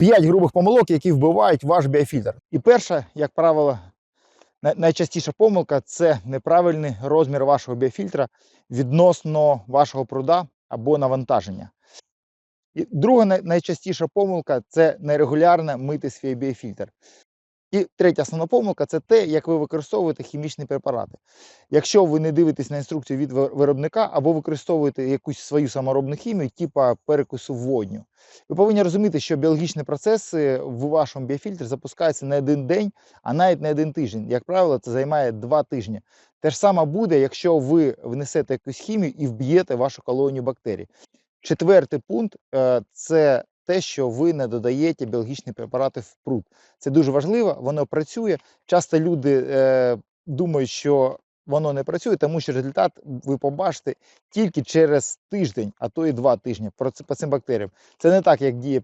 П'ять грубих помилок, які вбивають ваш біофільтр. І перша, як правило, найчастіша помилка це неправильний розмір вашого біофільтра відносно вашого пруда або навантаження. І друга найчастіша помилка це нерегулярно мити свій біофільтр. І третя основна помилка це те, як ви використовуєте хімічні препарати. Якщо ви не дивитесь на інструкцію від виробника або використовуєте якусь свою саморобну хімію, типа перекусу водню, ви повинні розуміти, що біологічні процеси в вашому біофільтрі запускаються не один день, а навіть не один тиждень. Як правило, це займає два тижні. Те ж саме буде, якщо ви внесете якусь хімію і вб'єте вашу колонію бактерій. Четвертий пункт е, це те, що ви не додаєте біологічні препарати в пруд. Це дуже важливо, воно працює. Часто люди е, думають, що воно не працює, тому що результат ви побачите тільки через тиждень, а то і два тижні по цим бактеріям. Це не так, як діє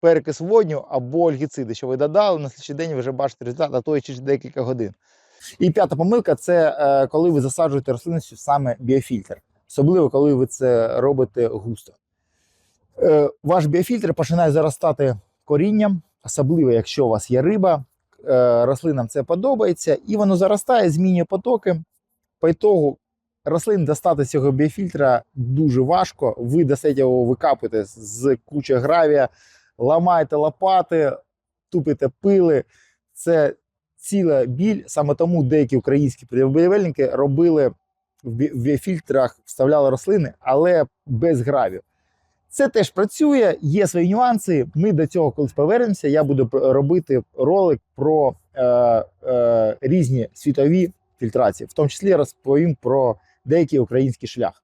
перекис водню або альгіциди, що ви додали, на слідчий день ви вже бачите результат, а то і через декілька годин. І п'ята помилка це е, коли ви засаджуєте рослинністю саме біофільтр, особливо коли ви це робите густо. Е, ваш біофільтр починає заростати корінням, особливо якщо у вас є риба, е, рослинам це подобається, і воно заростає, змінює потоки. По ітогу рослин достати цього біофільтра дуже важко. Ви достаєте його викапуєте з кучі гравія, ламаєте лопати, тупите пили. Це ціла біль. Саме тому деякі українські будівельники робили в біофільтрах, вставляли рослини, але без гравію. Це теж працює, є свої нюанси. Ми до цього колись повернемося. Я буду робити ролик про е, е, різні світові фільтрації, в тому числі розповім про деякий український шлях.